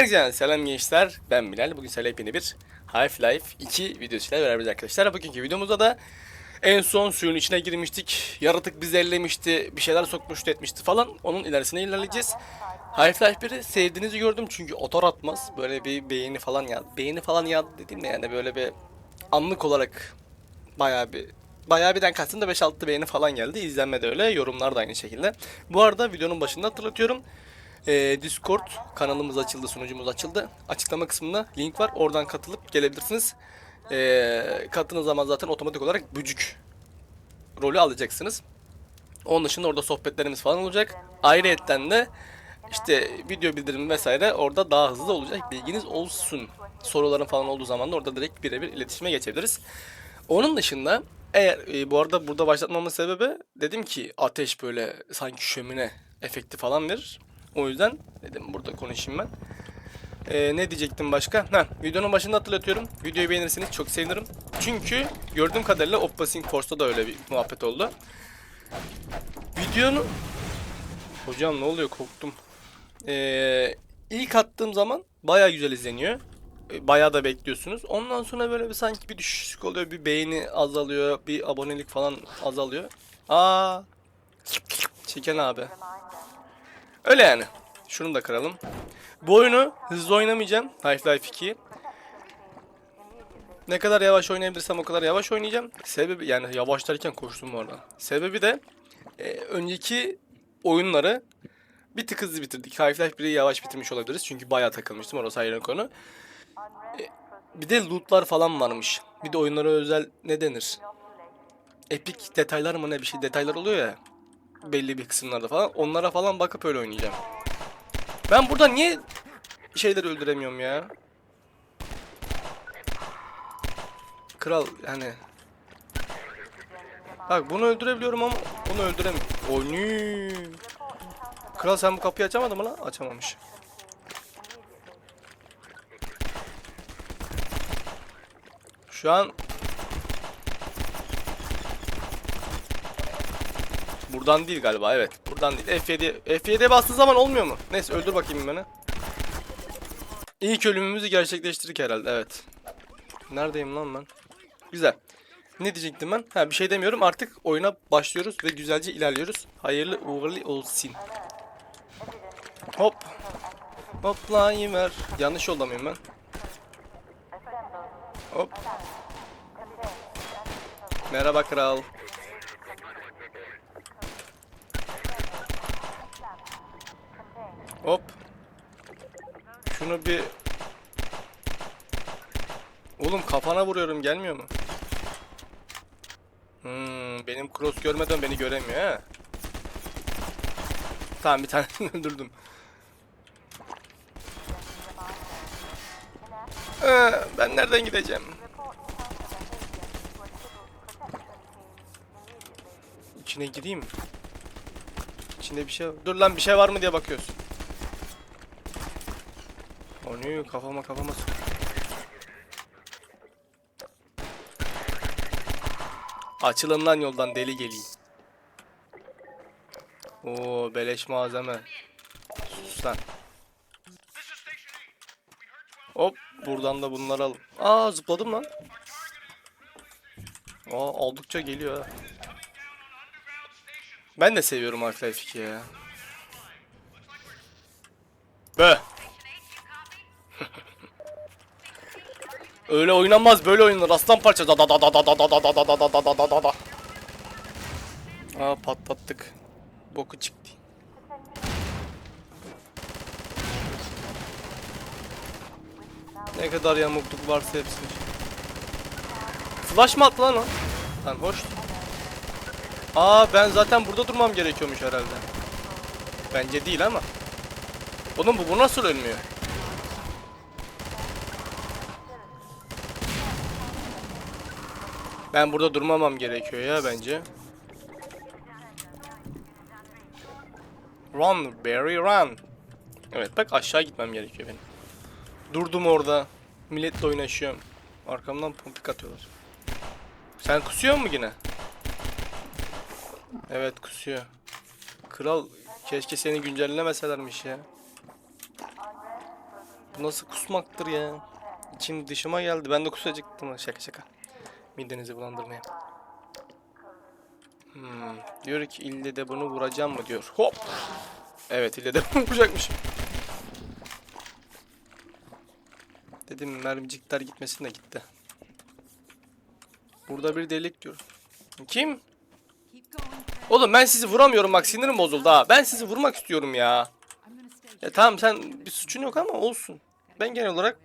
Herkese selam gençler. Ben Bilal. Bugün sizlerle yepyeni bir Half-Life 2 videosuyla beraberiz arkadaşlar. Bugünkü videomuzda da en son suyun içine girmiştik. Yaratık bizi ellemişti. Bir şeyler sokmuştu etmişti falan. Onun ilerisine ilerleyeceğiz. Half-Life 1'i sevdiğinizi gördüm çünkü otor atmaz. Böyle bir beğeni falan ya. Beğeni falan ya dediğimde yani böyle bir anlık olarak bayağı bir bayağı birden kastım da 5-6 beğeni falan geldi. İzlenme de öyle. Yorumlar da aynı şekilde. Bu arada videonun başında hatırlatıyorum. Ee, Discord kanalımız açıldı, sunucumuz açıldı. Açıklama kısmında link var. Oradan katılıp gelebilirsiniz. Ee, kattığınız zaman zaten otomatik olarak bücük rolü alacaksınız. Onun dışında orada sohbetlerimiz falan olacak. Ayrıyetten de işte video bildirimi vesaire orada daha hızlı olacak. Bilginiz olsun. Soruların falan olduğu zaman da orada direkt birebir iletişime geçebiliriz. Onun dışında eğer e, bu arada burada başlatmamın sebebi dedim ki ateş böyle sanki şömine efekti falan verir. O yüzden dedim burada konuşayım ben. Ee, ne diyecektim başka? Ha, videonun başında hatırlatıyorum. Videoyu beğenirseniz çok sevinirim. Çünkü gördüğüm kadarıyla Opposing Force'da da öyle bir muhabbet oldu. Videonun... Hocam ne oluyor korktum. Ee, ilk attığım zaman baya güzel izleniyor. Ee, Bayağı da bekliyorsunuz. Ondan sonra böyle bir sanki bir düşüşlük oluyor. Bir beğeni azalıyor. Bir abonelik falan azalıyor. Aa, Çeken abi. Öyle yani. Şunu da kıralım. Bu oyunu hızlı oynamayacağım. Half-Life 2'yi. Ne kadar yavaş oynayabilirsem o kadar yavaş oynayacağım. Sebebi yani yavaş derken koştum bu arada. Sebebi de e, önceki oyunları bir tık hızlı bitirdik. Half-Life 1'i yavaş bitirmiş olabiliriz. Çünkü bayağı takılmıştım. Orası ayrı konu. E, bir de lootlar falan varmış. Bir de oyunlara özel ne denir? Epik detaylar mı ne bir şey detaylar oluyor ya. Belli bir kısımlarda falan. Onlara falan bakıp öyle oynayacağım. Ben burada niye şeyleri öldüremiyorum ya? Kral yani. Bak bunu öldürebiliyorum ama bunu öldüremiyorum. Oynuy. Kral sen bu kapıyı açamadın mı lan? Açamamış. Şu an Buradan değil galiba evet. Buradan değil. F7 F7'ye bastığı zaman olmuyor mu? Neyse öldür bakayım beni. İlk ölümümüzü gerçekleştirdik herhalde evet. Neredeyim lan ben? Güzel. Ne diyecektim ben? Ha bir şey demiyorum artık oyuna başlıyoruz ve güzelce ilerliyoruz. Hayırlı uğurlu olsun. Hop. Hoplayıver. Yanlış yolda mıyım ben? Hop. Merhaba kral. Hop. Şunu bir... Oğlum kafana vuruyorum gelmiyor mu? Hmm, benim cross görmeden beni göremiyor ha. Tamam bir tane öldürdüm. Ee, ben nereden gideceğim? İçine gireyim. İçinde bir şey var. Dur lan bir şey var mı diye bakıyorsun. O ne kafama kafama sok- Açılın lan yoldan deli geleyim. Oo beleş malzeme. Sus lan. Hop buradan da bunları al. Aa zıpladım lan. Aa aldıkça geliyor. Ben de seviyorum Half-Life 2 ya. Bö. Öyle oynanmaz böyle oynanır aslan parça da da da da da da da da da da da da da da da da Aa patlattık. Boku çıktı. Ne kadar yamukluk varsa hepsini. Flash mı attı lan o? Lan hoş. Aa ben zaten burada durmam gerekiyormuş herhalde. Bence değil ama. Oğlum bu, bu nasıl ölmüyor? Ben burada durmamam gerekiyor ya bence. Run Barry run. Evet bak aşağı gitmem gerekiyor benim. Durdum orada. Milletle oynaşıyorum. Arkamdan pompik atıyorlar. Sen kusuyor mu yine? Evet kusuyor. Kral keşke seni güncellemeselermiş ya. Bu nasıl kusmaktır ya? İçim dışıma geldi. Ben de kusacaktım. Şaka şaka. Midenizi bulandırmayın. Hmm. Diyor ki ille de bunu vuracağım mı diyor. Hop. Evet ille de bunu vuracakmışım. Dedim mermicikler gitmesin de gitti. Burada bir delik diyor. Kim? Oğlum ben sizi vuramıyorum bak sinirim bozuldu ha. Ben sizi vurmak istiyorum ya. Ya tamam sen bir suçun yok ama olsun. Ben genel olarak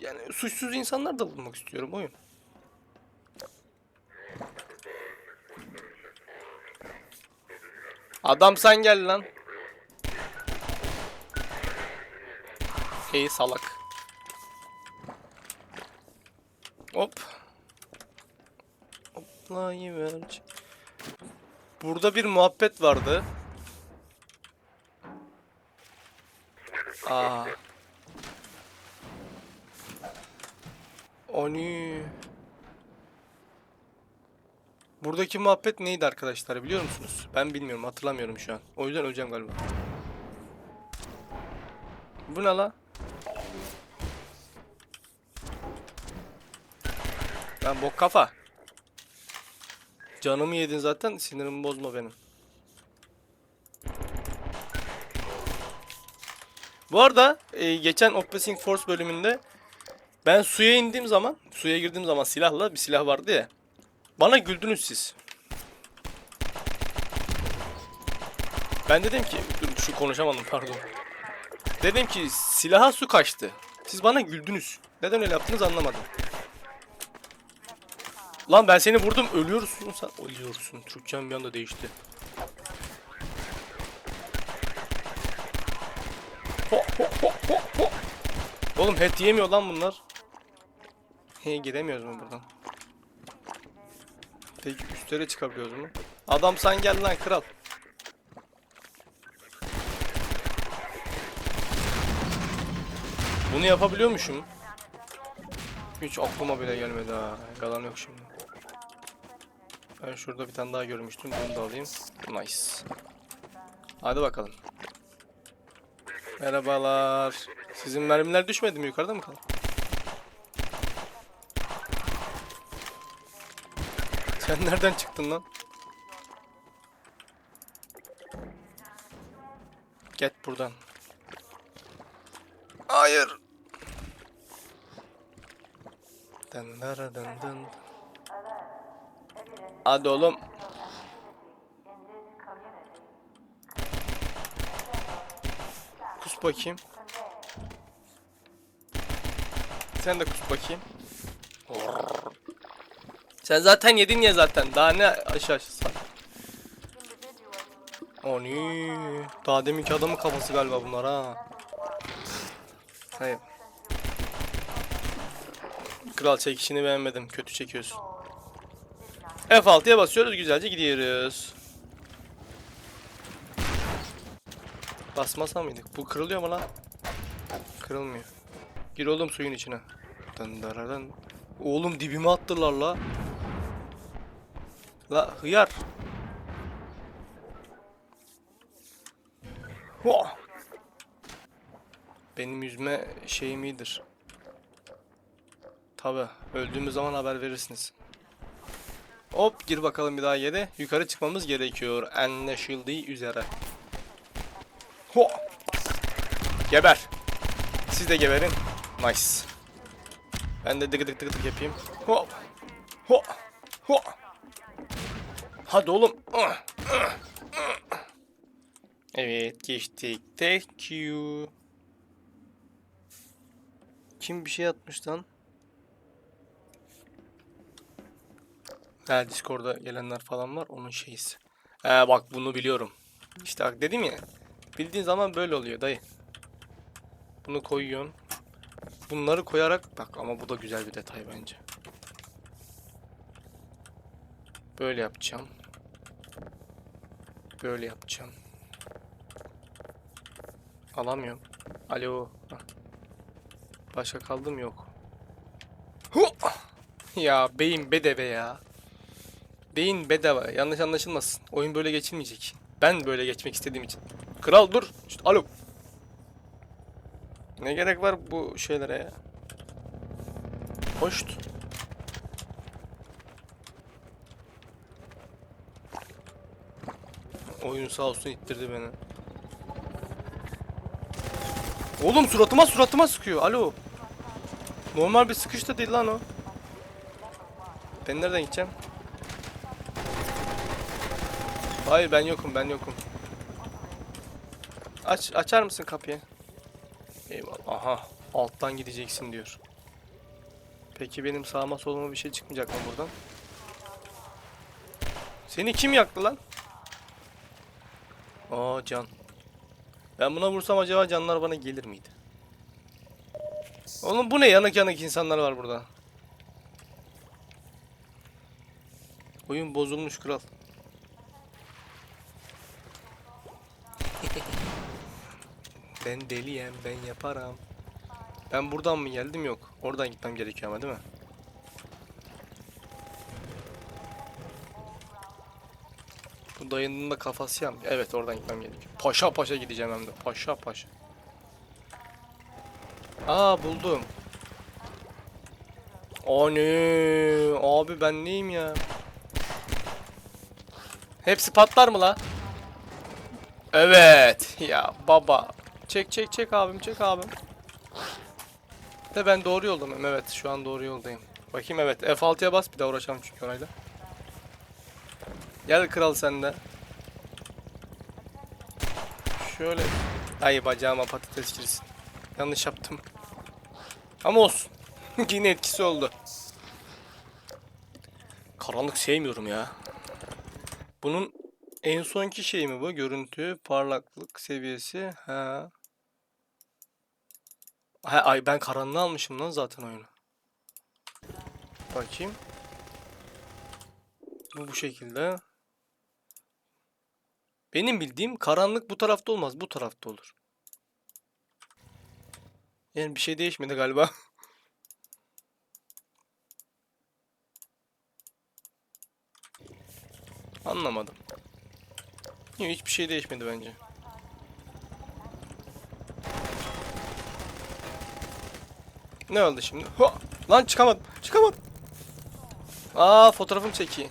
yani suçsuz insanlar da bulmak istiyorum oyun. Adam sen gel lan. Ey salak. Hop. Hoplayıver. Burada bir muhabbet vardı. Aa. Oni. Buradaki muhabbet neydi arkadaşlar biliyor musunuz? Ben bilmiyorum hatırlamıyorum şu an. O yüzden öleceğim galiba. Bu ne la? Lan bok kafa. Canımı yedin zaten sinirimi bozma benim. Bu arada e, geçen Oppressing Force bölümünde ben suya indiğim zaman, suya girdiğim zaman silahla bir silah vardı ya. Bana güldünüz siz. Ben dedim ki, dur şu konuşamadım pardon. Dedim ki silaha su kaçtı. Siz bana güldünüz. Neden öyle yaptınız anlamadım. Lan ben seni vurdum ölüyorsun sen. Ölüyorsun. Türkçem bir anda değişti. Ho, ho, ho, ho, ho. Oğlum het yemiyor lan bunlar. He giremiyoruz mu buradan? Peki üstlere çıkabiliyoruz mu? Adam sen gel lan kral. Bunu yapabiliyormuşum. Hiç aklıma bile gelmedi ha. Yalan yok şimdi. Ben şurada bir tane daha görmüştüm. Bunu da alayım. Nice. Hadi bakalım. Merhabalar. Sizin mermiler düşmedi mi? Yukarıda mı kaldı? Sen nereden çıktın lan? Get buradan. Hayır. Dın dın dın. Hadi oğlum. Kus bakayım. Sen de kus bakayım. Sen zaten yedin ya zaten. Daha ne aşağı aşağı. Oni. Daha deminki adamın kafası galiba bunlar ha. Hayır. Kral çekişini beğenmedim. Kötü çekiyorsun. F6'ya basıyoruz. Güzelce gidiyoruz. Basmasa mıydık? Bu kırılıyor mu lan? Kırılmıyor. Gir oğlum suyun içine. Dın dararan. Oğlum dibime attılar la. La hıyar. Ho! Benim yüzme şeyim iyidir. Tabi öldüğümüz zaman haber verirsiniz. Hop gir bakalım bir daha yere. Yukarı çıkmamız gerekiyor. Anlaşıldığı üzere. Ho! Geber. Siz de geberin. Nice. Ben de dıgı dıgı dıgı yapayım. Hop. Ho. Ho. Hadi oğlum. Evet geçtik. Thank you. Kim bir şey atmış lan? Ha Discord'a gelenler falan var onun şeysi. He bak bunu biliyorum. İşte dedim ya. Bildiğin zaman böyle oluyor dayı. Bunu koyuyorsun. Bunları koyarak bak ama bu da güzel bir detay bence. Böyle yapacağım. Böyle yapacağım. Alamıyorum. Alo. Başka kaldım yok. Ya beyin bedeve ya. Beyin bedava. Yanlış anlaşılmasın. Oyun böyle geçilmeyecek. Ben böyle geçmek istediğim için. Kral dur. İşte, alo. Ne gerek var bu şeylere ya? Hoşt. Oyun sağ olsun ittirdi beni. Oğlum suratıma suratıma sıkıyor. Alo. Normal bir sıkış da değil lan o. Ben nereden gideceğim? Hayır ben yokum ben yokum. Aç açar mısın kapıyı? Eyvallah. Aha alttan gideceksin diyor. Peki benim sağıma soluma bir şey çıkmayacak mı buradan? Seni kim yaktı lan? Aa can. Ben buna vursam acaba canlar bana gelir miydi? Oğlum bu ne yanık yanık insanlar var burada. Oyun bozulmuş kral. ben deliyim ben yaparım. Ben buradan mı geldim yok. Oradan gitmem gerekiyor ama değil mi? Dayının da kafası yan. Evet oradan gitmem gerekiyor. Paşa paşa gideceğim hem de. Paşa paşa. Aa buldum. Ani abi ben neyim ya? Hepsi patlar mı la? Evet. Ya baba. Çek çek çek abim çek abim. De ben doğru yolda mıyım? Evet şu an doğru yoldayım. Bakayım evet F6'ya bas bir daha uğraşalım çünkü orayla. Gel kral sen de. Şöyle. Ay bacağıma patates girsin. Yanlış yaptım. Ama olsun. Yine etkisi oldu. Karanlık sevmiyorum ya. Bunun en sonki şey mi bu? Görüntü, parlaklık seviyesi. Ha. Ha, ay ben karanlığı almışım lan zaten oyunu. Bakayım. Bu bu şekilde. Benim bildiğim karanlık bu tarafta olmaz, bu tarafta olur. Yani bir şey değişmedi galiba. Anlamadım. Yok hiçbir şey değişmedi bence. Ne oldu şimdi? Ho! Lan çıkamadım. Çıkamadım. Aa fotoğrafım çekeyim.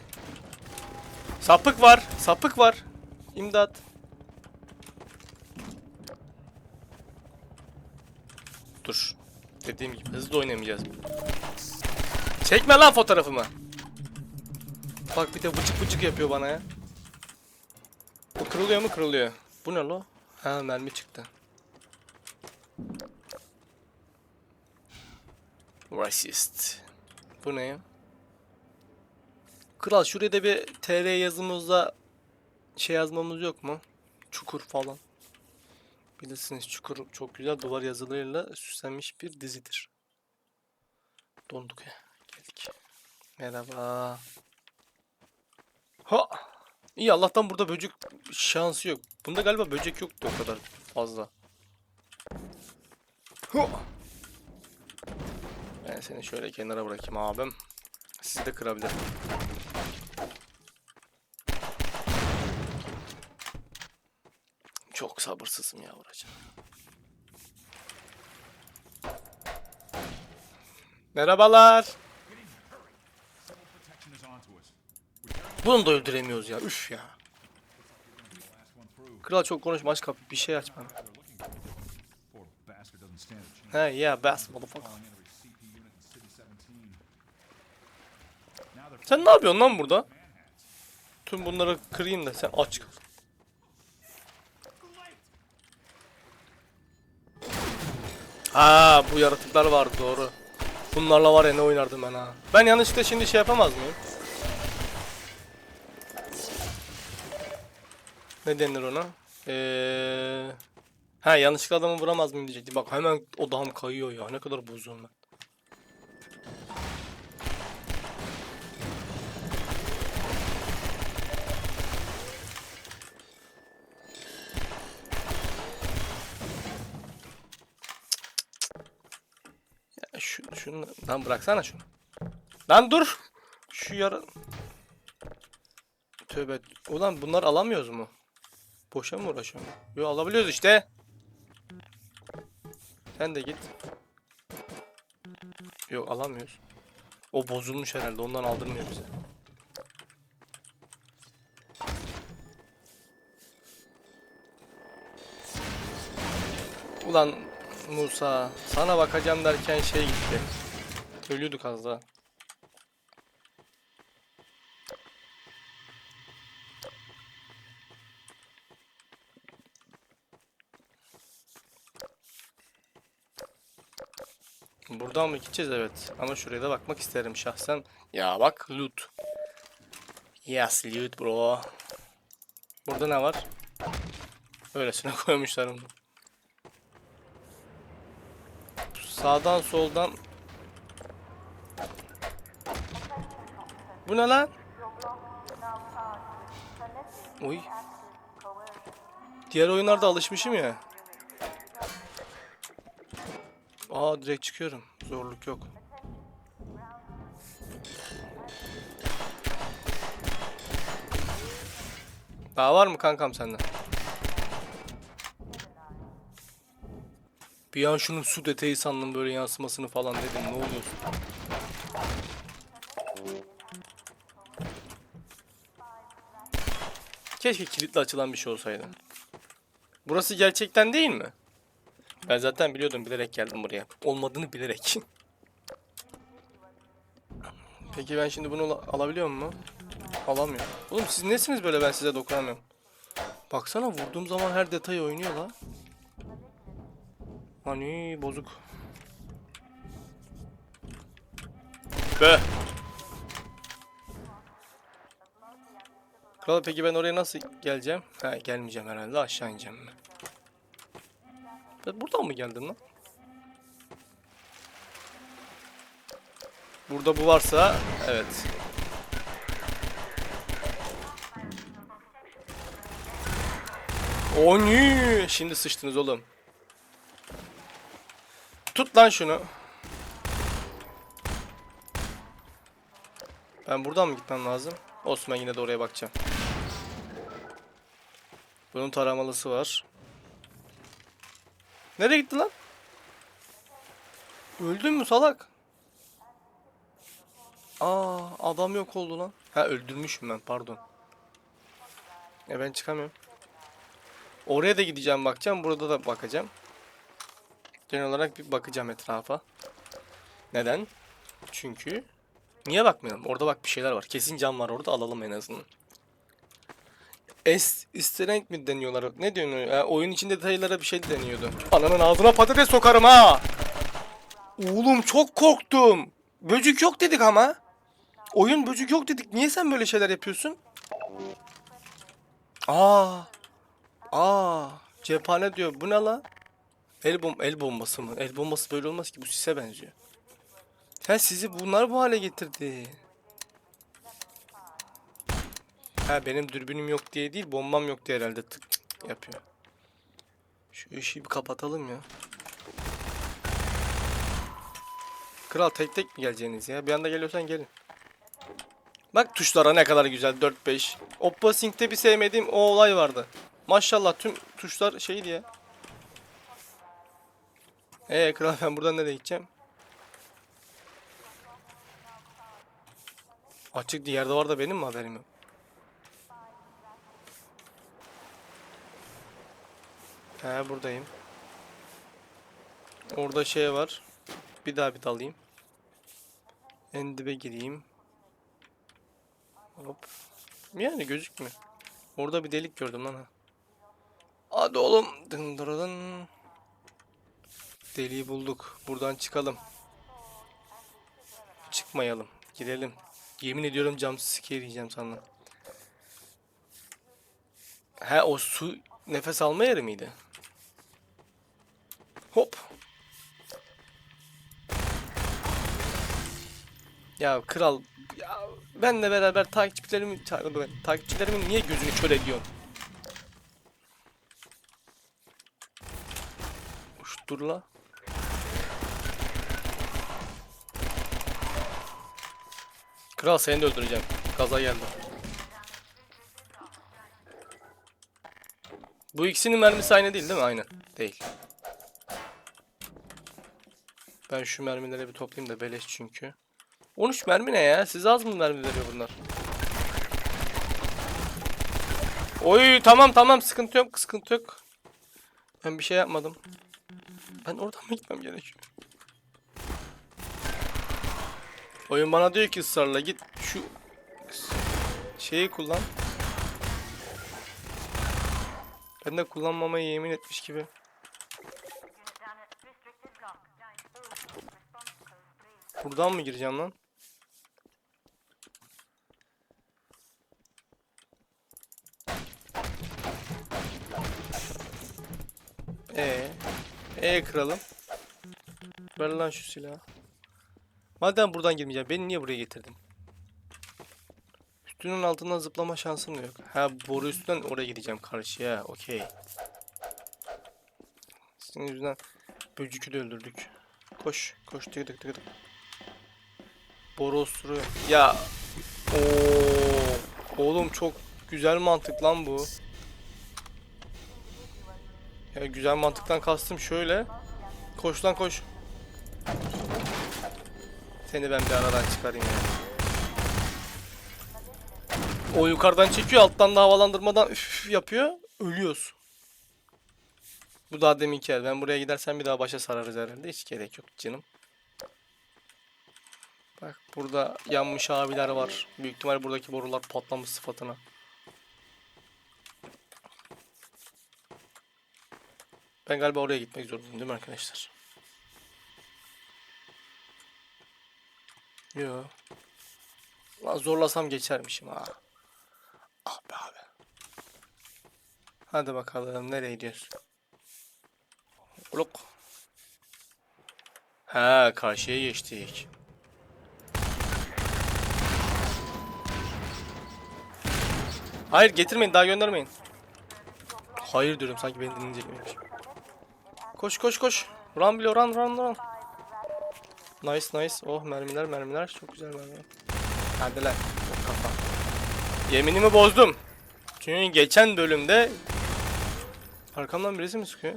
Sapık var. Sapık var. İmdat. Dur. Dediğim gibi hızlı oynamayacağız. Çekme lan fotoğrafımı. Bak bir de bıçık bıçık yapıyor bana ya. Bu kırılıyor mu kırılıyor. Bu ne lo? Ha mermi çıktı. Racist. Bu ne ya? Kral şuraya da bir TR yazımızda şey yazmamız yok mu? Çukur falan. Bilirsiniz Çukur çok güzel duvar yazılarıyla süslenmiş bir dizidir. Donduk ya. Geldik. Merhaba. Ha! İyi Allah'tan burada böcek şansı yok. Bunda galiba böcek yoktu o kadar fazla. Ha! Ben seni şöyle kenara bırakayım abim. Siz de kırabilirim. Sabırsızım ya. Merhabalar. Bunu da öldüremiyoruz ya. Üf ya. Kral çok konuşma aç kapı. Bir şey aç bana. He yeah best motherfucker. Calling in every CP unit in City 17. Now they're Sen ne yapıyorsun lan burada? Tüm bunları kırayım da sen aç kal. Ha bu yaratıklar var doğru. Bunlarla var ya ne oynardım ben ha. Ben yanlışlıkla şimdi şey yapamaz mıyım? Ne denir ona? Eee... Ha yanlışlıkla adamı vuramaz mıyım diyecektim. Bak hemen odağım kayıyor ya. Ne kadar bozuğum ben. Ya şu, şunu lan bıraksana şunu. Lan dur. Şu yara... Tövbe. Ulan bunlar alamıyoruz mu? Boşa mı uğraşıyorum? Yo alabiliyoruz işte. Sen de git. Yok alamıyoruz. O bozulmuş herhalde ondan aldırmıyor bize. Ulan Musa sana bakacağım derken şey gitti. Ölüyorduk az daha. Buradan mı gideceğiz evet. Ama şuraya da bakmak isterim şahsen. Ya bak loot. Yes loot bro. Burada ne var? Öylesine koymuşlar onu. Sağdan soldan. Bu ne lan? Oy. Diğer oyunlarda alışmışım ya. Aa direkt çıkıyorum. Zorluk yok. Daha var mı kankam sende? Bir an şunun su detayı sandım böyle yansımasını falan dedim. Ne oluyorsun? Keşke kilitli açılan bir şey olsaydı. Burası gerçekten değil mi? Ben zaten biliyordum bilerek geldim buraya. Olmadığını bilerek. Peki ben şimdi bunu ala- alabiliyor muyum? Alamıyorum. Oğlum siz nesiniz böyle ben size dokunamıyorum. Baksana vurduğum zaman her detay oynuyor la. Hani bozuk. Be. Kral peki ben oraya nasıl geleceğim? Ha gelmeyeceğim herhalde aşağı ineceğim ben. Ben buradan mı geldim lan? Burada bu varsa evet. Oni! Şimdi sıçtınız oğlum. Tut lan şunu. Ben buradan mı gitmem lazım? Osman yine de oraya bakacağım. Bunun taramalısı var. Nereye gitti lan? Öldün mü salak? Aa adam yok oldu lan. Ha öldürmüşüm ben pardon. E ben çıkamıyorum. Oraya da gideceğim bakacağım. Burada da bakacağım. Genel olarak bir bakacağım etrafa. Neden? Çünkü niye bakmıyorum? Orada bak bir şeyler var. Kesin cam var orada alalım en azından. Es isterenk mi deniyorlar? Ne deniyor? Ya, oyun içinde detaylara bir şey deniyordu. Ananın ağzına patates sokarım ha. Oğlum çok korktum. Böcük yok dedik ama. Oyun böcük yok dedik. Niye sen böyle şeyler yapıyorsun? Aa. Aa. Cephane diyor. Bu ne la? El, bom el bombası mı? El bombası böyle olmaz ki. Bu sise benziyor. Ha sizi bunlar bu hale getirdi. Ha benim dürbünüm yok diye değil, bombam yok diye herhalde tık yapıyor. Şu ışığı bir kapatalım ya. Kral tek tek mi geleceğiniz ya? Bir anda geliyorsan gelin. Bak tuşlara ne kadar güzel 4-5. Oppo Sync'te bir sevmediğim o olay vardı. Maşallah tüm tuşlar şeydi ya. Ee kral ben buradan nereye gideceğim? Açık yerde var da benim mi haberim yok? He buradayım. Orada şey var. Bir daha bir dalayım. En dibe gireyim. Hop. Yani gözükmüyor. Orada bir delik gördüm lan ha. Hadi oğlum. Dın. Deliği bulduk. Buradan çıkalım. Çıkmayalım. Gidelim. Yemin ediyorum cam scare yiyeceğim sana. He o su nefes alma yeri miydi? Hop. Ya kral ya benle beraber takipçilerimi ta- takipçilerimin niye gözünü kör ediyorsun? Dur la. Kral seni de öldüreceğim. Gaza geldi. Bu ikisinin mermisi aynı değil değil mi? Aynı. Değil. Ben şu mermileri bir toplayayım da beleş çünkü. 13 mermi ne ya? Siz az mı mermi veriyor bunlar? Oy tamam tamam sıkıntı yok sıkıntı yok. Ben bir şey yapmadım. Ben oradan mı gitmem gerekiyor? Oyun bana diyor ki ısrarla git şu şeyi kullan. Ben de kullanmamaya yemin etmiş gibi. Buradan mı gireceğim lan? Ee, ee kralım. Ver lan şu silahı. Madem buradan girmeyeceğim, beni niye buraya getirdin? Üstünün altından zıplama şansım da yok. Ha boru üstünden oraya gideceğim karşıya. Okey. Senin yüzünden böcükü de öldürdük. Koş, koş tık tık tık tık. Boru osuruyor. Ya. Oo. Oğlum çok güzel mantık lan bu. Ya güzel mantıktan kastım şöyle. Koş lan koş. Seni ben bir aradan çıkarayım ya. O yukarıdan çekiyor, alttan da havalandırmadan üf yapıyor. Ölüyoruz. Bu daha deminki yer. Ben buraya gidersem bir daha başa sararız herhalde. Hiç gerek yok canım. Bak burada yanmış abiler var. Büyük ihtimal buradaki borular patlamış sıfatına. Ben galiba oraya gitmek zorundayım değil mi arkadaşlar? Yo. Lan zorlasam geçermişim ha. Ah be abi. Hadi bakalım nereye gidiyoruz? Uluk. Ha karşıya geçtik. Hayır getirmeyin daha göndermeyin. Hayır diyorum sanki beni dinleyecekmiş. Koş koş koş. Run bile run run run. Nice nice. Oh mermiler mermiler. Çok güzel mermiler. Çok kafa. Yeminimi bozdum. Çünkü geçen bölümde arkamdan birisi mi sıkıyor?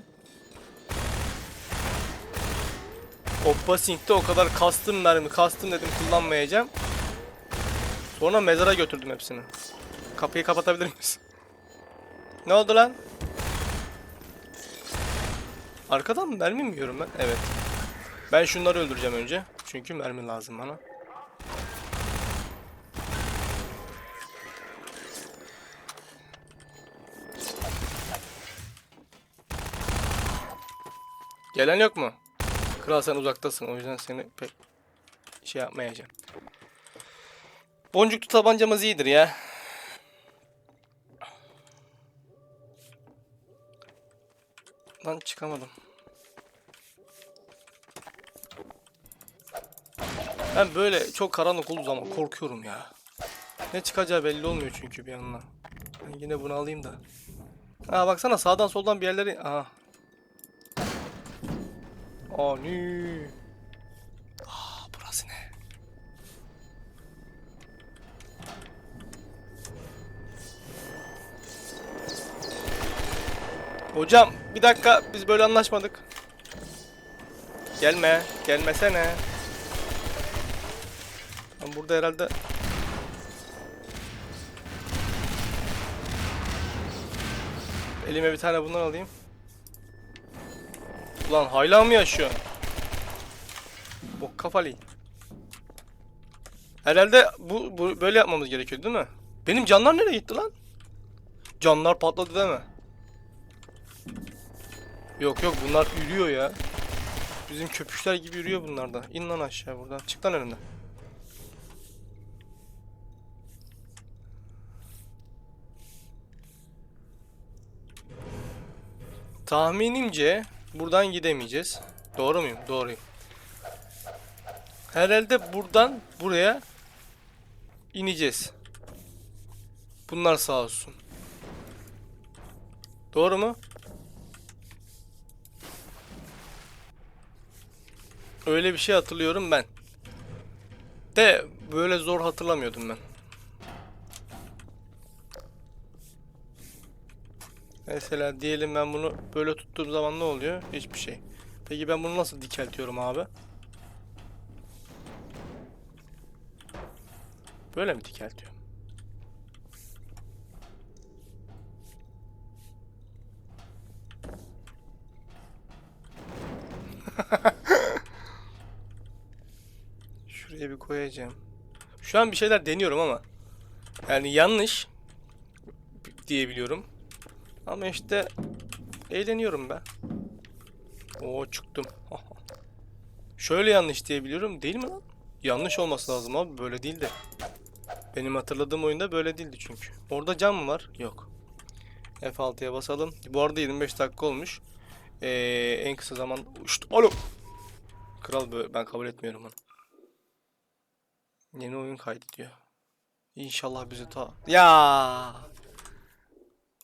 Oppa Sync'te o kadar kastım mermi kastım dedim kullanmayacağım. Sonra mezara götürdüm hepsini. Kapıyı kapatabilir miyiz? Ne oldu lan? Arkadan mı mermi mi yiyorum ben? Evet. Ben şunları öldüreceğim önce. Çünkü mermi lazım bana. Gelen yok mu? Kral sen uzaktasın o yüzden seni pek şey yapmayacağım. Boncuklu tabancamız iyidir ya. Lan çıkamadım. Ben böyle çok karanlık olduğu zaman korkuyorum ya. Ne çıkacağı belli olmuyor çünkü bir yandan. Ben yine bunu alayım da. Aa baksana sağdan soldan bir yerleri... Aha. Ani. Aa burası ne? Hocam bir dakika biz böyle anlaşmadık. Gelme, gelmesene. Ben burada herhalde Elime bir tane bundan alayım. Ulan hala mı yaşıyor? Bok kafalı. Herhalde bu, bu böyle yapmamız gerekiyor değil mi? Benim canlar nereye gitti lan? Canlar patladı değil mi? Yok yok bunlar yürüyor ya. Bizim köpüşler gibi yürüyor bunlar da. İn lan aşağı buradan. Çık lan önümden. Tahminimce buradan gidemeyeceğiz. Doğru muyum? Doğruyum. Herhalde buradan buraya ineceğiz. Bunlar sağ olsun. Doğru mu? Öyle bir şey hatırlıyorum ben. De böyle zor hatırlamıyordum ben. Mesela diyelim ben bunu böyle tuttuğum zaman ne oluyor? Hiçbir şey. Peki ben bunu nasıl dikeltiyorum abi? Böyle mi dikeltiyorum? Şuraya bir koyacağım. Şu an bir şeyler deniyorum ama yani yanlış diyebiliyorum. Ama işte eğleniyorum ben. Oo çıktım. Şöyle yanlış diyebiliyorum değil mi lan? Yanlış olması lazım abi böyle değil de. Benim hatırladığım oyunda böyle değildi çünkü. Orada cam mı var? Yok. F6'ya basalım. Bu arada 25 dakika olmuş. Ee, en kısa zaman... Uçtu. Alo. Kral böyle ben kabul etmiyorum onu. Yeni oyun kaydediyor. İnşallah bizi ta... Ya.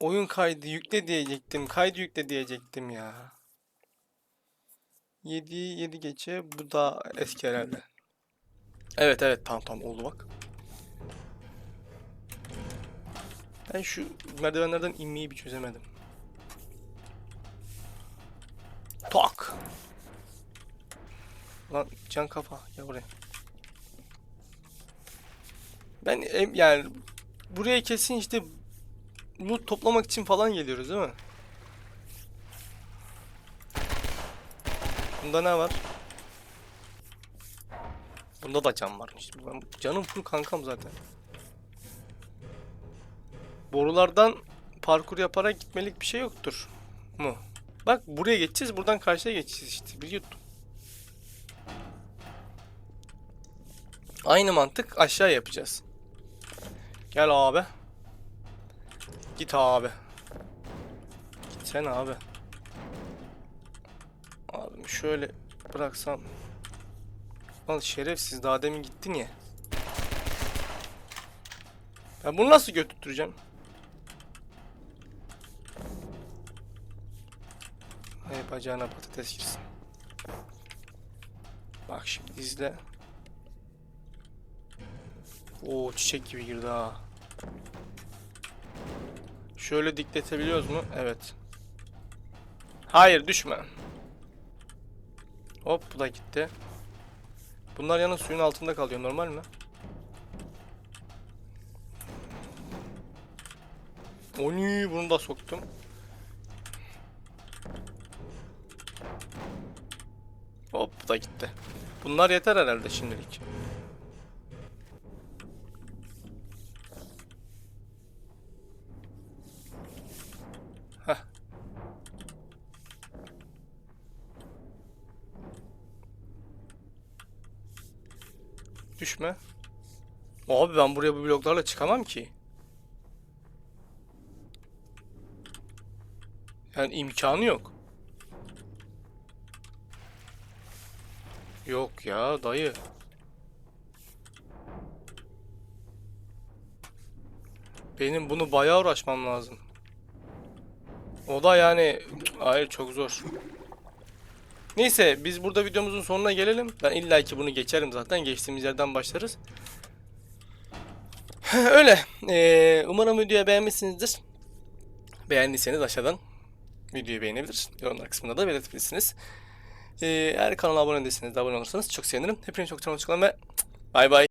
Oyun kaydı yükle diyecektim. Kaydı yükle diyecektim ya. 7 7 geçe bu da eski herhalde. Evet evet tamam tamam oldu bak. Ben şu merdivenlerden inmeyi bir çözemedim. Tak. Lan can kafa ya buraya. Ben yani buraya kesin işte loot toplamak için falan geliyoruz değil mi? Bunda ne var? Bunda da can varmış. Ben, canım full kankam zaten. Borulardan parkur yaparak gitmelik bir şey yoktur. Mu? Bak buraya geçeceğiz. Buradan karşıya geçeceğiz işte. Bir yuttum. Aynı mantık aşağı yapacağız. Gel abi. Git abi. Gitsene abi. Abim şöyle bıraksam. Lan şerefsiz daha demin gittin ya. Ben bunu nasıl götürteceğim? Ay bacağına patates girsin. Bak şimdi izle. Oo çiçek gibi girdi ha. Şöyle dikletebiliyoruz mu? Evet. Hayır düşme. Hop bu da gitti. Bunlar yalnız suyun altında kalıyor normal mi? Oni bunu da soktum. Hop bu da gitti. Bunlar yeter herhalde şimdilik. Heh. Düşme. Abi ben buraya bu bloklarla çıkamam ki. Yani imkanı yok. Yok ya dayı. Benim bunu bayağı uğraşmam lazım. O da yani hayır çok zor. Neyse biz burada videomuzun sonuna gelelim. Ben illaki bunu geçerim zaten. Geçtiğimiz yerden başlarız. Öyle. Ee, umarım videoyu beğenmişsinizdir. Beğendiyseniz aşağıdan videoyu beğenebilir. Yorumlar kısmında da belirtebilirsiniz. Ee, eğer kanala abone değilseniz de abone olursanız çok sevinirim. Hepinize çok çok ve bay bay.